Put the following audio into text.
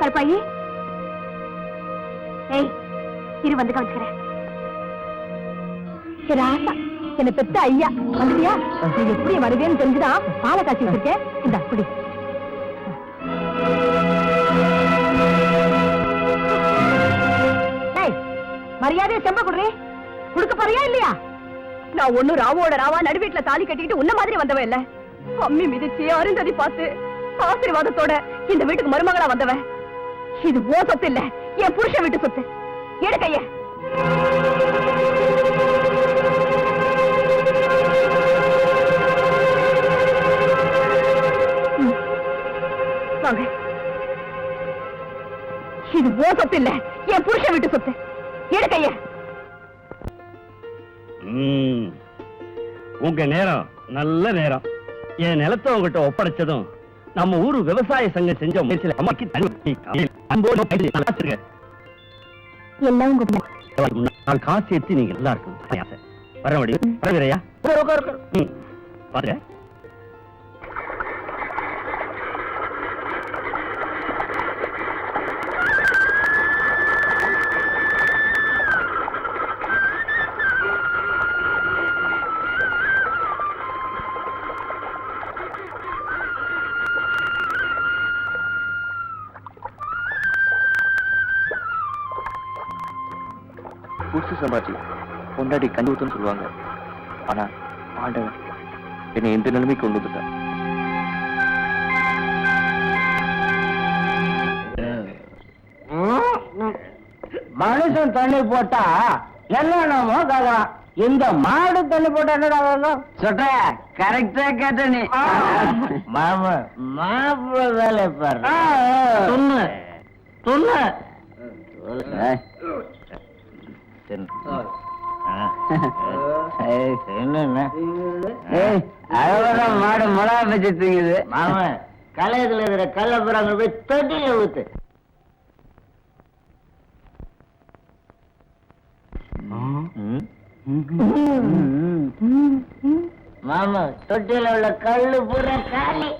கருப்பாயி ஏய் இரு வந்து கவனிச்சுக்கிறேன். சரி ஆசா என்னை பெத்த ஐயா. வந்துட்டியா? நீ எப்படி வருவேன்னு தெரிஞ்சுதான் பாலை காய்ச்சி வச்சிருக்கேன். இந்த குடி. மரியாதையை செம்ப குடுறே? குடுக்க போறியா இல்லையா? நான் ஒண்ணு ராவோட ராவா நடுவீட்டுல தாலி கட்டிக்கிட்டு உன்ன மாதிரி வந்தவன் இல்ல. அம்மி மிதிச்சு அருந்ததி பார்த்து ஆசீர்வாதத்தோட இந்த வீட்டுக்கு மருமகளா வந்தவன் இது ஓ சொத்து இல்ல என் புருஷ வீட்டு சொத்து. எடு கைய. வாங்க. இது ஓ சொத்து இல்ல என் புருஷன் வீட்டு சொத்து. எடு கைய. ம். உங்க நேரம் நல்ல நேரம். என் நிலத்தை உங்ககிட்ட ஒப்படைச்சதும் நம்ம ஊரு விவசாய சங்கம் செஞ்ச முயற்சியில அம்மாக்கு. எல்லாம் உங்க நான் காசு எடுத்து நீங்க நல்லா இருக்கும் ஆசை வர முடியும் வரவிரையா பாருங்க. புதுசு சம்பாத்தி பொண்டாட்டி கண்டு ஊத்துன்னு சொல்லுவாங்க. ஆனா ஆண்டவன் என்னை எந்த நிலைமைக்கு கொண்டு வந்துட்டான் மனுஷன் தண்ணி போட்டா என்னென்னமோ கேக்குறான் இந்த மாடு தண்ணி போட்டா என்னடா வேணும் சொல்ற கரெக்டா கேட்ட நீ. மாமா மாப்பிள்ள வேலை பாரு. துண்ணு துண்ணு. அவ்வளவுதான் மாடு மிளகா பச்சு தூங்குது மாமா கலையத்துல இருக்கிற கல்ல புறாங்க போய் தொட்டில ஊத்து. மாமா தொட்டில உள்ள கல்லு பூரா காலி.